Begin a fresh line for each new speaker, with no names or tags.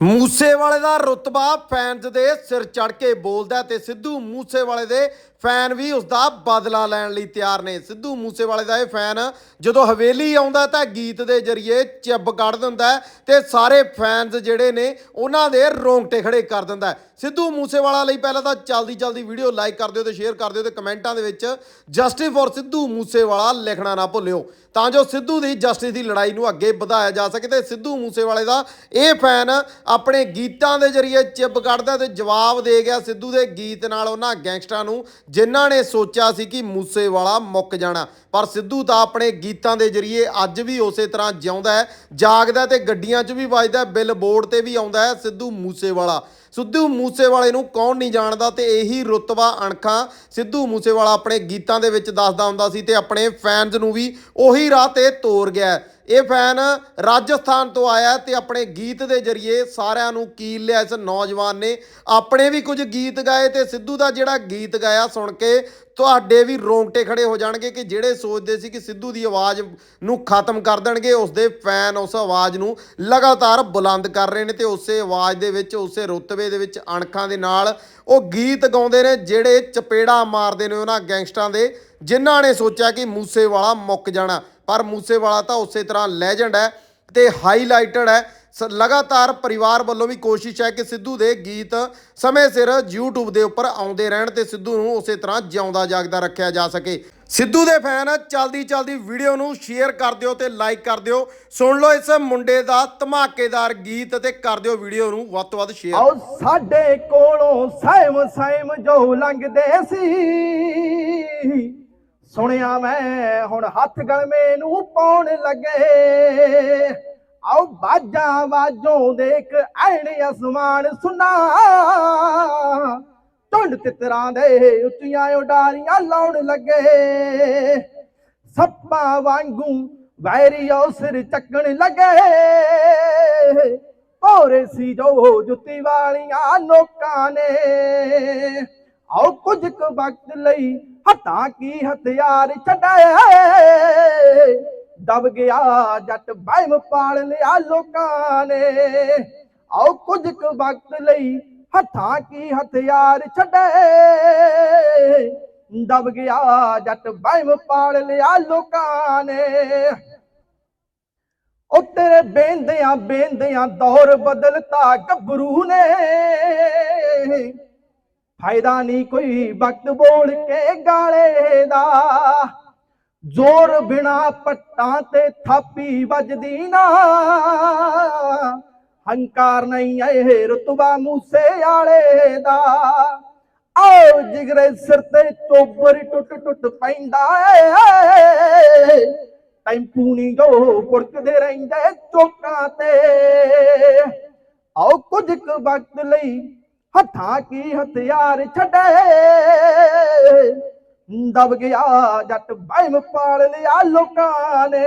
ਮੂਸੇਵਾਲੇ ਦਾ ਰੁਤਬਾ ਫੈਨਸ ਦੇ ਸਿਰ ਚੜ ਕੇ ਬੋਲਦਾ ਤੇ ਸਿੱਧੂ ਮੂਸੇਵਾਲੇ ਦੇ ਫੈਨ ਵੀ ਉਸ ਦਾ ਬਦਲਾ ਲੈਣ ਲਈ ਤਿਆਰ ਨੇ। ਸਿੱਧੂ ਮੂਸੇਵਾਲੇ ਦਾ ਇਹ ਫੈਨ ਜਦੋਂ ਹਵੇਲੀ ਆਉਂਦਾ ਤਾਂ ਗੀਤ ਦੇ ਜ਼ਰੀਏ ਚਿੱਬ ਕੱਢ ਦਿੰਦਾ ਹੈ ਤੇ ਸਾਰੇ ਫੈਨਸ ਜਿਹੜੇ ਨੇ ਉਹਨਾਂ ਦੇ ਰੋਂਗਟੇ ਖੜੇ ਕਰ ਦਿੰਦਾ ਸਿੱਧੂ ਮੂਸੇਵਾਲਾ ਲਈ ਪਹਿਲਾਂ ਤਾਂ ਜਲਦੀ ਜਲਦੀ ਵੀਡੀਓ ਲਾਈਕ ਕਰ ਦਿਓ ਤੇ ਸ਼ੇਅਰ ਕਰ ਦਿਓ ਤੇ ਕਮੈਂਟਾਂ ਦੇ ਵਿੱਚ ਜਸਟਿਸ ਫॉर ਸਿੱਧੂ ਮੂਸੇਵਾਲਾ ਲਿਖਣਾ ਨਾ ਭੁੱਲਿਓ। ਤਾਂ ਜੋ ਸਿੱਧੂ ਦੀ ਜਸਟਿਸ ਦੀ ਲੜਾਈ ਨੂੰ ਅੱਗੇ ਵਧਾਇਆ ਜਾ ਸਕੇ ਤੇ ਸਿੱਧੂ ਮੂਸੇਵਾਲੇ ਦਾ ਇਹ ਫੈਨ ਆਪਣੇ ਗੀਤਾਂ ਦੇ ਜ਼ਰੀਏ ਚਿੱਬ ਕੱਢਦਾ ਤੇ ਜਵਾਬ ਦੇ ਗਿਆ ਸਿੱਧੂ ਦੇ ਗੀਤ ਨਾਲ ਉਹਨਾਂ ਗੈਂਗਸਟਰਾਂ ਨੂੰ ਜਿਨ੍ਹਾਂ ਨੇ ਸੋਚਿਆ ਸੀ ਕਿ ਮੂਸੇਵਾਲਾ ਮੁੱਕ ਜਾਣਾ। ਪਰ ਸਿੱਧੂ ਤਾਂ ਆਪਣੇ ਗੀਤਾਂ ਦੇ ਜ਼ਰੀਏ ਅੱਜ ਵੀ ਉਸੇ ਤਰ੍ਹਾਂ ਜਿਉਂਦਾ ਹੈ, ਜਾਗਦਾ ਤੇ ਗੱਡੀਆਂ 'ਚ ਵੀ ਵੱਜਦਾ ਬਿੱਲ ਬੋਰਡ ਤੇ ਵੀ ਆਉਂਦਾ ਹੈ ਸਿੱਧੂ ਮੂਸੇਵਾਲਾ। ਸਿੱਧੂ ਮੂਸੇਵਾਲੇ ਨੂੰ ਕੌਣ ਨਹੀਂ ਜਾਣਦਾ ਤੇ ਇਹੀ ਰੁਤਬਾ ਅਣਖਾਂ ਸਿੱਧੂ ਮੂਸੇਵਾਲਾ ਆਪਣੇ ਗੀਤਾਂ ਦੇ ਵਿੱਚ ਦੱਸਦਾ ਹੁੰਦਾ ਸੀ ਤੇ ਆਪਣੇ ਫੈਨਸ ਨੂੰ ਵੀ ਉਹੀ ਰਾਹ ਤੇ ਤੋਰ ਗਿਆ ਇਹ ਫੈਨ ਰਾਜਸਥਾਨ ਤੋਂ ਆਇਆ ਤੇ ਆਪਣੇ ਗੀਤ ਦੇ ਜ਼ਰੀਏ ਸਾਰਿਆਂ ਨੂੰ ਕੀਲ ਲਿਆ ਇਸ ਨੌਜਵਾਨ ਨੇ। ਆਪਣੇ ਵੀ ਕੁਝ ਗੀਤ ਗਾਏ ਤੇ ਸਿੱਧੂ ਦਾ ਜਿਹੜਾ ਗੀਤ ਗਾਇਆ ਸੁਣ ਕੇ ਤੁਹਾਡੇ ਵੀ ਰੋਂਗਟੇ ਖੜੇ ਹੋ ਜਾਣਗੇ ਕਿ ਜਿਹੜੇ ਸੋਚਦੇ ਸੀ ਕਿ ਸਿੱਧੂ ਦੀ ਆਵਾਜ਼ ਨੂੰ ਖਤਮ ਕਰ ਦੇਣਗੇ, ਉਸ ਦੇ ਫੈਨ ਉਸ ਆਵਾਜ਼ ਨੂੰ ਲਗਾਤਾਰ ਬੁਲੰਦ ਕਰ ਰਹੇ ਨੇ ਤੇ ਉਸੇ ਆਵਾਜ਼ ਦੇ ਵਿੱਚ, ਉਸੇ ਰੁਤਬੇ ਦੇ ਵਿੱਚ ਅਣਖਾਂ ਦੇ ਨਾਲ ਉਹ ਗੀਤ ਗਾਉਂਦੇ ਨੇ ਜਿਹੜੇ ਚਪੇੜਾ ਮਾਰਦੇ ਨੇ ਉਹਨਾਂ ਗੈਂਗਸਟਰਾਂ ਦੇ, ਜਿਨ੍ਹਾਂ ਨੇ ਸੋਚਿਆ ਕਿ ਮੂਸੇਵਾਲਾ ਮੁੱਕ ਜਾਣਾ। ਪਰ ਮੂਸੇਵਾਲਾ ਤਾਂ ਉਸੇ ਤਰ੍ਹਾਂ ਲੈਜੈਂਡ ਹੈ ਤੇ ਹਾਈਲਾਈਟਡ ਹੈ। ਲਗਾਤਾਰ ਪਰਿਵਾਰ ਵੱਲੋਂ ਵੀ ਕੋਸ਼ਿਸ਼ ਹੈ ਕਿ ਸਿੱਧੂ ਦੇ ਗੀਤ ਸਮੇਂ ਸਿਰ YouTube ਦੇ ਉੱਪਰ ਆਉਂਦੇ ਰਹਿਣ ਤੇ ਸਿੱਧੂ ਨੂੰ ਉਸੇ ਤਰ੍ਹਾਂ ਜਿਉਂਦਾ ਜਾਗਦਾ ਰੱਖਿਆ ਜਾ ਸਕੇ। ਸਿੱਧੂ ਦੇ ਫੈਨ, ਚਲਦੀ ਚਲਦੀ ਵੀਡੀਓ ਨੂੰ ਸ਼ੇਅਰ ਕਰ ਦਿਓ ਤੇ ਲਾਈਕ ਕਰ ਦਿਓ। ਸੁਣ ਲਓ ਇਸ ਮੁੰਡੇ ਦਾ ਧਮਾਕੇਦਾਰ ਗੀਤ ਤੇ ਕਰ ਦਿਓ ਵੀਡੀਓ ਨੂੰ ਵੱਧ ਤੋਂ ਵੱਧ ਸ਼ੇਅਰ
ਆਓ ਸਾਡੇ ਕੋਲੋਂ ਸਹਿਮ ਸਹਿਮ ਜੋ ਲੰਘਦੇ ਸੀ। ਸੁਣਿਆ ਮੈਂ, ਹੁਣ ਹੱਥ ਗਲਮੇ ਨੂੰ ਪਾਉਣ ਲੱਗੇ। ਆਓ ਬਾਜਾਂ ਬਾਜੋਂ ਦੇਖ, ਐਣ ਅਸਮਾਨ ਸੁਨਾ। ਟੁੰਡ ਤਿਤਰਾਂ ਦੇ ਉੱਚੀਆਂ ਉਡਾਰੀਆਂ ਲਾਉਣ ਲੱਗੇ। ਸੱਪਾਂ ਵਾਂਗੂ ਵੈਰੀਓ ਸਿਰ ਚੱਕਣ ਲੱਗੇ। ਔਰੇ ਸੀ ਜੋ ਜੁੱਤੀ ਵਾਲੀਆਂ ਲੋਕਾਂ ਨੇ। ਆਓ ਕੁਝ ਕੁ ਵਕਤ ਲਈ ਹਟਾ ਕੀ ਹਥਿਆਰ ਛੱਡੇ ਦਬ ਗਿਆ ਜੱਟ ਬਹਿਮ ਪਾਲ ਲਿਆ ਲੋਕਾਂ ਨੇ। ਆਓ ਕੁਝ ਕੁ ਵਕਤ ਲਈ ਹੱਥਾਂ ਕੀ ਹਥਿਆਰ ਛੱਡੇ ਦਬ ਗਿਆ ਜੱਟ ਬਹਿਮ ਪਾਲ ਲਿਆ ਲੋਕਾਂ ਨੇ। ਉਹ ਤੇਰੇ ਬੇਂਦਿਆਂ ਬੇਂਦਿਆਂ ਦੌਰ ਬਦਲਤਾ ਗੱਭਰੂ ਨੇ। ਫਾਇਦਾ ਨਹੀਂ ਕੋਈ ਵਕਤ ਬੋਲ ਕੇ ਗਾਲੇ ਦਾ। ਜ਼ੋਰ ਬਿਨਾ ਪੱਟਾਂ ਤੇ ਥਾਪੀ ਵੱਜਦੀ ਨਾ। ਹੰਕਾਰ ਨਹੀਂ ਇਹ ਰਤਬਾ ਮੂਸੇ ਵਾਲੇ ਦਾ। ਆਓ ਜਿਗਰੇ ਸਿਰ ਤੇ ਚੋਬਰ ਟੁੱਟ ਟੁੱਟ ਪੈਂਦਾ ਏ। ਟੈਂਪੂ ਨਹੀਂ ਜੋ ਪੁੜਕਦੇ ਰਹਿੰਦੇ ਚੋਕਾਂ ਤੇ। ਆਓ ਕੁਝ ਕੁ ਵਕਤ ਲਈ ਹੱਥਾਂ ਕੀ ਹਥਿਆਰ ਛੱਡੇ? ਦਬ ਗਿਆ ਜੱਟ ਬਹਿਮ ਪਾਲ ਲਿਆ ਲੋਕਾਂ ਨੇ।